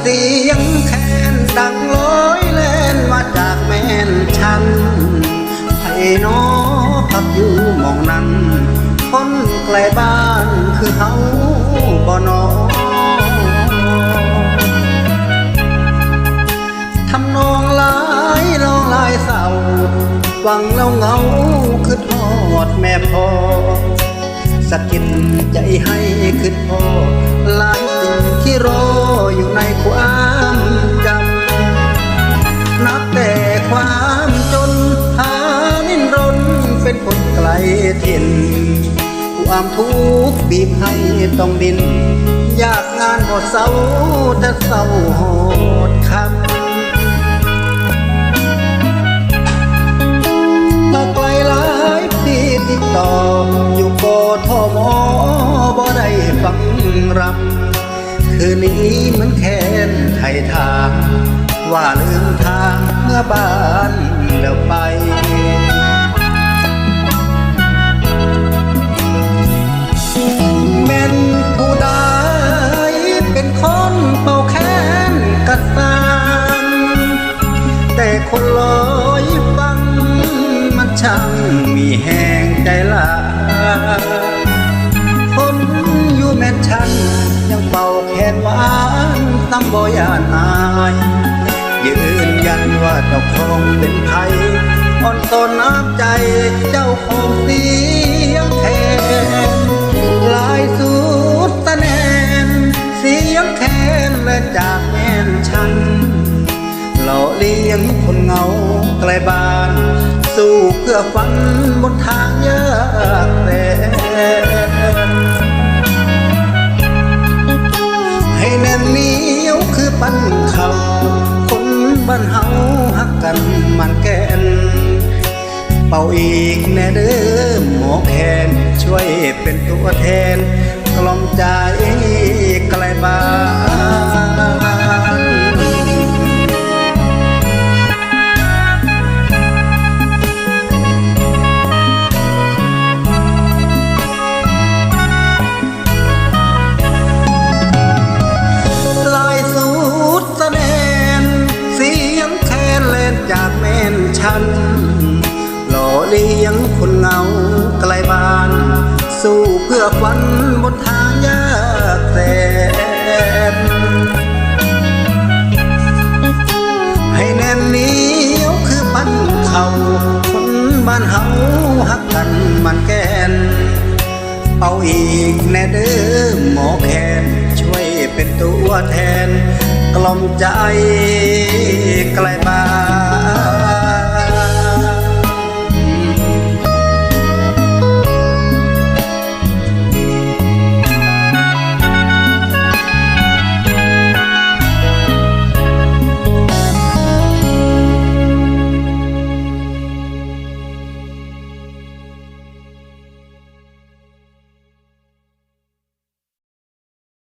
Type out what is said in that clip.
เตียงแคนดังร้อยแล่นมาจากแม่นฉันไผ่นอพักอยู่มองนั้นคนไกลบ้านคือเฮาบ่นอทำนองลายลองลายเศร้าฟังแล้วเหงาคือทอดแม่พ่อสะกิดใจให้คือพ่อหลายสิ่งที่รอ ลถิ่นความทุกข์บีบให้ต้องดิน อยากงานบ่เศร้าถ้าเศร้าโหดคำมาไกลหลายปีติดต่อ อยู่กทมบ่ได้ฟังรำคืนนี้เหมือนแค้นไทยทาง ว่าลืมทางเมื่อบ้านแล้วไป คนลอยฟัง มันช่างมีแหงใจลาคนอยู่แม่ฉัน ยังเป่าแคนหวานตำบ่ยานอายยืนยันว่าเจ้าของเป็นไทยอ่อนตนน้ำใจเจ้าของเสียงแทนลายสุดตะแนนเสียงแคนและจากแม่นฉัน หล่อเลี้ยงคนเหงาไกลบ้าน สู้เพื่อฝันบนทางยากแสนให้แน่นเหนียวคือปั้นเขาคนบ้านเฮาหักกันมันแก่นเป่าอีกแน่เด้อหมอแคนช่วยเป็นตัวแทนกล่อมใจไกลบ้าน เลี้ยงคนเหงาไกลบ้าน สู้เพื่อฝันบนทางยากแสนให้แน่นเหนียวคือปั้นเขาคนบ้านเฮาหักกันมันแกน เอาอีกแน่เด้อหมอแคนช่วยเป็นตัวแทน กล่อมใจไกลบ้าน